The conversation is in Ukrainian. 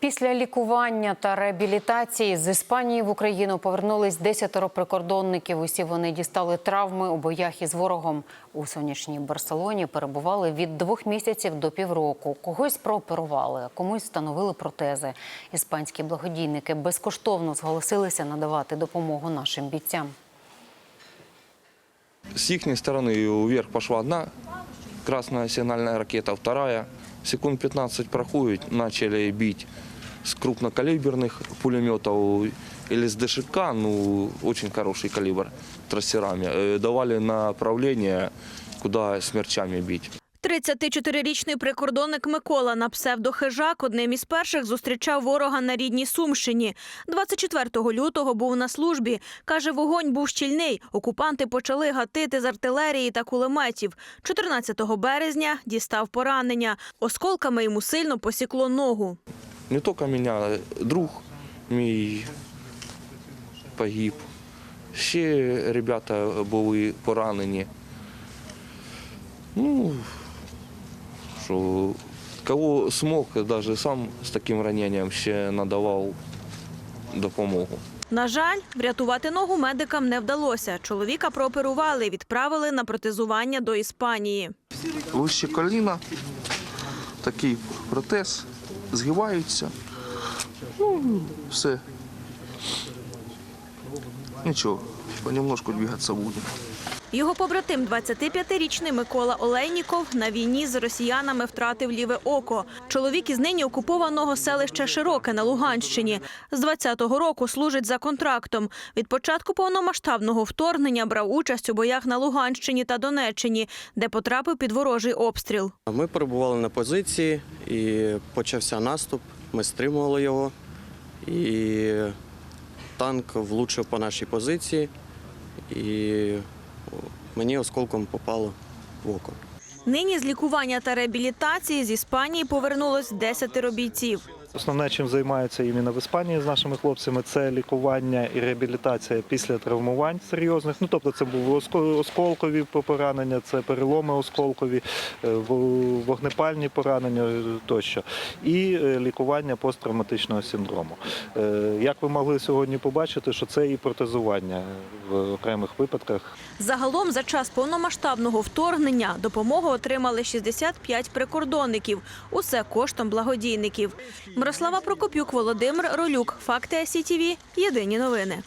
Після лікування та реабілітації з Іспанії в Україну повернулись десятеро прикордонників. Усі вони дістали травми у боях із ворогом. У сонячній Барселоні перебували від двох місяців до півроку. Когось прооперували, комусь встановили протези. Іспанські благодійники безкоштовно зголосилися надавати допомогу нашим бійцям. С их стороны вверх пошла одна красная сигнальная ракета, вторая. Секунд 15 проходит, начали бить с крупнокалиберных пулеметов или с ДШК, ну, очень хороший калибр, трассерами. Э, Давали направление, куда смерчами бить. 34-річний прикордонник Микола на псевдохижак одним із перших зустрічав ворога на рідній Сумщині. 24 лютого був на службі. Каже, вогонь був щільний. Окупанти почали гатити з артилерії та кулеметів. 14 березня дістав поранення. Осколками йому сильно посікло ногу. Не только меня, друг мій погиб. Ще ребята були поранені. Ну, що кого смог, навіть сам з таким раненням ще надавав допомогу. На жаль, врятувати ногу медикам не вдалося. Чоловіка прооперували, і відправили на протезування до Іспанії. Вище коліна, такий протез, згибаються. Ну, все. Нічого, понемножку двигатися будемо. Його побратим, 25-річний Микола Олейніков, на війні з росіянами втратив ліве око. Чоловік із нині окупованого селища Широке на Луганщині. З 20-го року служить за контрактом. Від початку повномасштабного вторгнення брав участь у боях на Луганщині та Донеччині, де потрапив під ворожий обстріл. Ми перебували на позиції і почався наступ. Ми стримували його. І танк влучив по нашій позиції, і мені осколком попало в око. Нині з лікування та реабілітації з Іспанії повернулось 10 бійців. Основне, чим займаються іменно в Іспанії з нашими хлопцями, це лікування і реабілітація після травмувань серйозних. Ну тобто, це були осколкові поранення, це переломи осколкові, е, вогнепальні поранення е, тощо, і е, лікування посттравматичного синдрому. Як ви могли сьогодні побачити, що це і протезування в окремих випадках Загалом за час повномасштабного вторгнення допомогу отримали 65 прикордонників. Усе коштом благодійників. Мирослава Прокопюк, Володимир Ролюк. Факти СІТІВІ. Єдині новини.